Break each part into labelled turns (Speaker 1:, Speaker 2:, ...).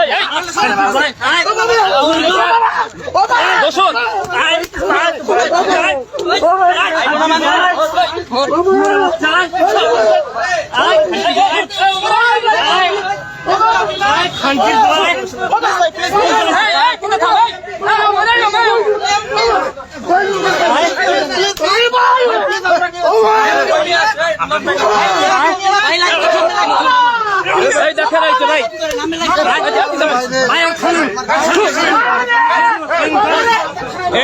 Speaker 1: এই, এই, দোষর এই দেখেন এই যে ভাই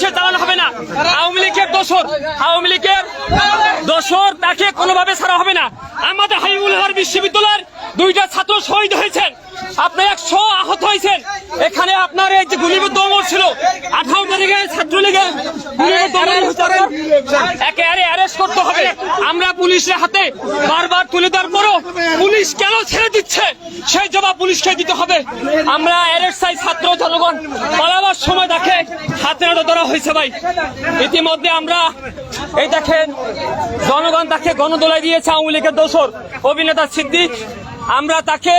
Speaker 1: সে চালানো হবে না। আওয়ামী লীগের দোষর, আওয়ামী লীগের দোষর তাকে কোনোভাবে ছাড়া হবে না। আমাদের হাবিবুল হর বিশ্ববিদ্যালয়ের দুইটা ছাত্র শহীদ হয়েছেন। আপনার একশো আহত হয়েছেন। এখানে আপনার এই যে গুলিবিদ্ধ অমর ছিল, আঠারো তারিখে ছাত্রলীগের হবে। আমরা পুলিশের হাতে বারবার তুলে দেওয়ার পরও পুলিশ কেন ছেড়ে দিচ্ছে? সেই জবাব পুলিশকে দিতে হবে। আমরা অ্যারেস্ট চাই ছাত্র জনগণ। পালাবার সময় দেখে হাতে ধরা হয়েছে ভাই। ইতিমধ্যে আমরা এই দেখেন, জনগণ তাকে গণদোলায় দিয়েছে আওয়ামী লীগের দোষর। অভিনেতা সিদ্দিক, আমরা তাকে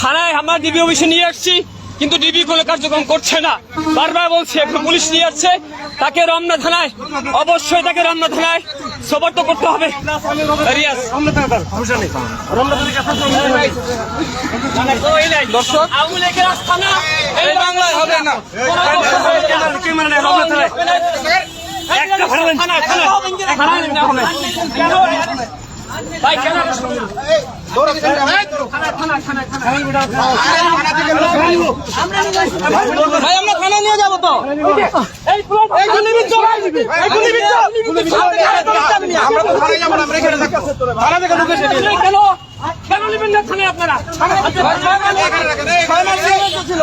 Speaker 1: থানায়, আমরা ডিবি অফিসে নিয়ে আসছি। কিন্তু ডিবি কোনো কার্যক্রম করছে না। বারবার বলছি এখন পুলিশ নিয়ে যাচ্ছে। তাকে রমনা থানায় অবশ্যই তাকে রমনা থানায় সবর্ত করতে হবে। দর্শক এই বাংলায় হবে না। ভাই কেন
Speaker 2: আমরা থানা নিয়ে যাব তো আমরা তো থানায় যাব না আমরা এখানে থানা থেকে ঢুকে
Speaker 1: কেন কেন নেবেন না থানায় আপনারা
Speaker 2: ছিল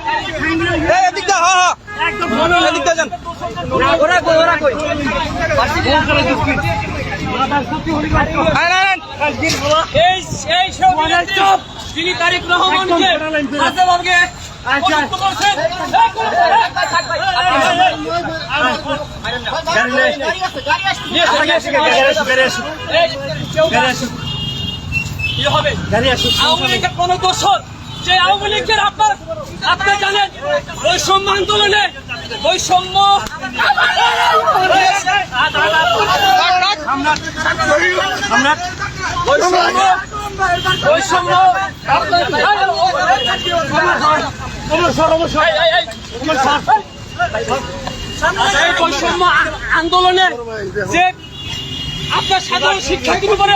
Speaker 1: আওয়ামী লীগের কোন দোষর যে আওয়ামী লীগের আপনার বৈষম্য আন্দোলনে বৈষম্য বৈষম্য বৈষম্য আন্দোলনে যে আপনার সাধারণ শিক্ষার্থীর উপরে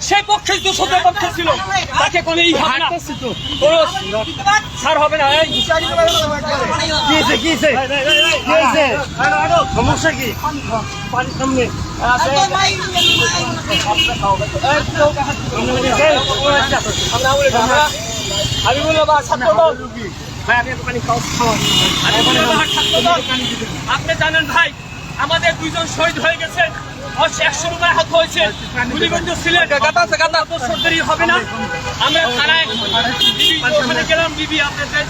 Speaker 1: সে পক্ষে পক্ষে ছিল তাকে কোনো এই হবে না। কোনো ছাড় হবে না
Speaker 3: সমস্যা কি
Speaker 1: ছাত্র দল ভাই আমি পানি খাওয়া থাকতো না। আপনি জানেন ভাই আমাদের দুইজন শহীদ হয়ে গেছে। একশো রুপায় হাত হয়েছে। গুলিবন্ধ ছিলেন অত হবে না। আমরা থানায় ওখানে গেলাম বিবি আপনাদের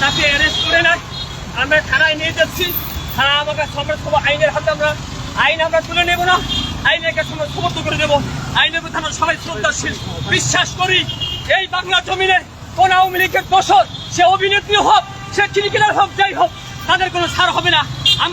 Speaker 1: তাকে অ্যারেস্ট করে না আমরা থানায় নিয়ে যাচ্ছি। থানা আমার কাছে আইনের হাতে আমরা আইন আমরা তুলে নেব না। আইনের কাছে আমরা সমর্থ করে দেবো আইনের প্রতি আমরা সবাই শ্রদ্ধাশীল। বিশ্বাস করি এই বাংলা জমিনে কোন আওয়ামী লীগের দোষর সে অভিনেত্রী হোক সে ক্রিকেটার হোক যাই হোক তাদের কোনো ছাড় হবে না।